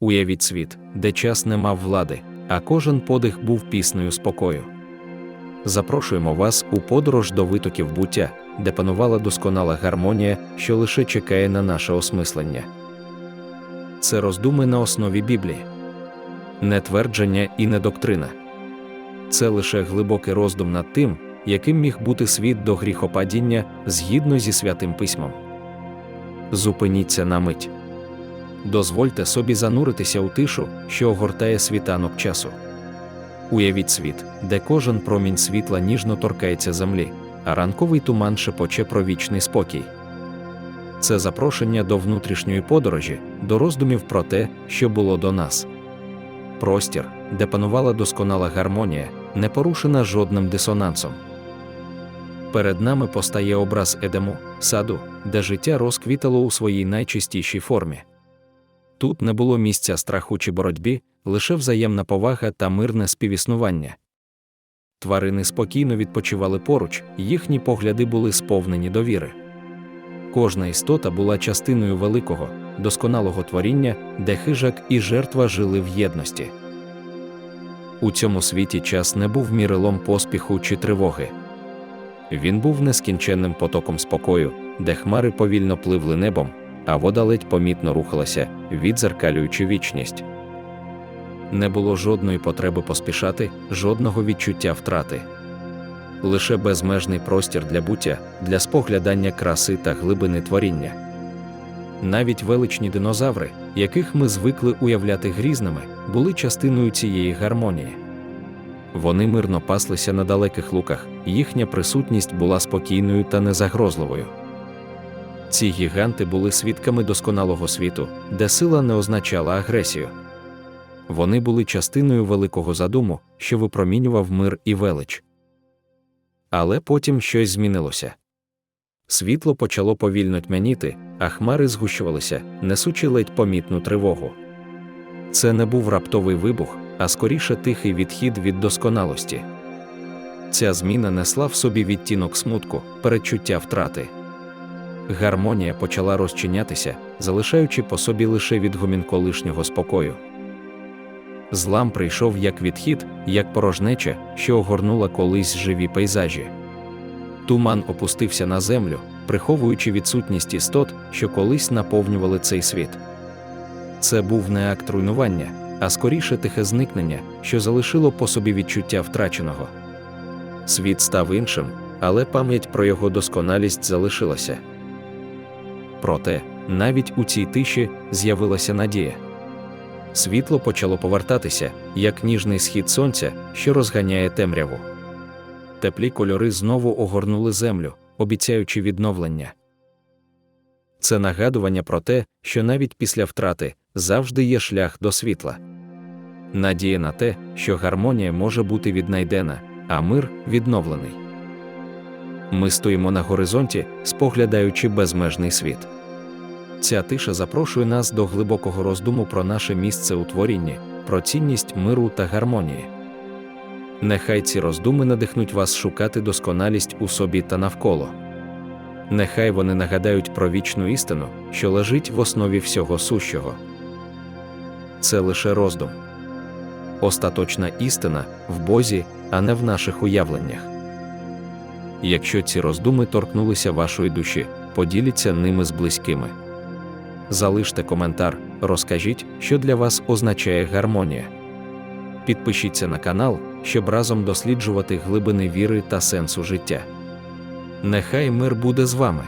Уявіть світ, де час не мав влади, а кожен подих був піснею спокою. Запрошуємо вас у подорож до витоків буття, де панувала досконала гармонія, що лише чекає на наше осмислення. Це роздуми на основі Біблії, не твердження і не доктрина. Це лише глибокий роздум над тим, яким міг бути світ до гріхопадіння згідно зі святим письмом. Зупиніться на мить. Дозвольте собі зануритися у тишу, що огортає світанок часу. Уявіть світ, де кожен промінь світла ніжно торкається землі, а ранковий туман шепоче про вічний спокій. Це запрошення до внутрішньої подорожі, до роздумів про те, що було до нас. Простір, де панувала досконала гармонія, не порушена жодним дисонансом. Перед нами постає образ Едему, саду, де життя розквітало у своїй найчистішій формі. Тут не було місця страху чи боротьбі, лише взаємна повага та мирне співіснування. Тварини спокійно відпочивали поруч, їхні погляди були сповнені довіри. Кожна істота була частиною великого, досконалого творіння, де хижак і жертва жили в єдності. У цьому світі час не був мірилом поспіху чи тривоги. Він був нескінченним потоком спокою, де хмари повільно пливли небом, а вода ледь помітно рухалася, відзеркалюючи вічність. Не було жодної потреби поспішати, жодного відчуття втрати. Лише безмежний простір для буття, для споглядання краси та глибини творіння. Навіть величні динозаври, яких ми звикли уявляти грізними, були частиною цієї гармонії. Вони мирно паслися на далеких луках, їхня присутність була спокійною та незагрозливою. Ці гіганти були свідками досконалого світу, де сила не означала агресію. Вони були частиною великого задуму, що випромінював мир і велич. Але потім щось змінилося. Світло почало повільно тьмяніти, а хмари згущувалися, несучи ледь помітну тривогу. Це не був раптовий вибух, а скоріше тихий відхід від досконалості. Ця зміна несла в собі відтінок смутку, передчуття втрати. Гармонія почала розчинятися, залишаючи по собі лише відгомін колишнього спокою. Злам прийшов як відхід, як порожнеча, що огорнула колись живі пейзажі. Туман опустився на землю, приховуючи відсутність істот, що колись наповнювали цей світ. Це був не акт руйнування, а скоріше тихе зникнення, що залишило по собі відчуття втраченого. Світ став іншим, але пам'ять про його досконалість залишилася. Проте, навіть у цій тиші з'явилася надія. Світло почало повертатися, як ніжний схід сонця, що розганяє темряву. Теплі кольори знову огорнули землю, обіцяючи відновлення. Це нагадування про те, що навіть після втрати завжди є шлях до світла. Надія на те, що гармонія може бути віднайдена, а мир відновлений. Ми стоїмо на горизонті, споглядаючи безмежний світ. Ця тиша запрошує нас до глибокого роздуму про наше місце у творінні, про цінність миру та гармонії. Нехай ці роздуми надихнуть вас шукати досконалість у собі та навколо. Нехай вони нагадають про вічну істину, що лежить в основі всього сущого. Це лише роздум. Остаточна істина в Бозі, а не в наших уявленнях. Якщо ці роздуми торкнулися вашої душі, поділіться ними з близькими. Залиште коментар, розкажіть, що для вас означає гармонія. Підпишіться на канал, щоб разом досліджувати глибини віри та сенсу життя. Нехай мир буде з вами.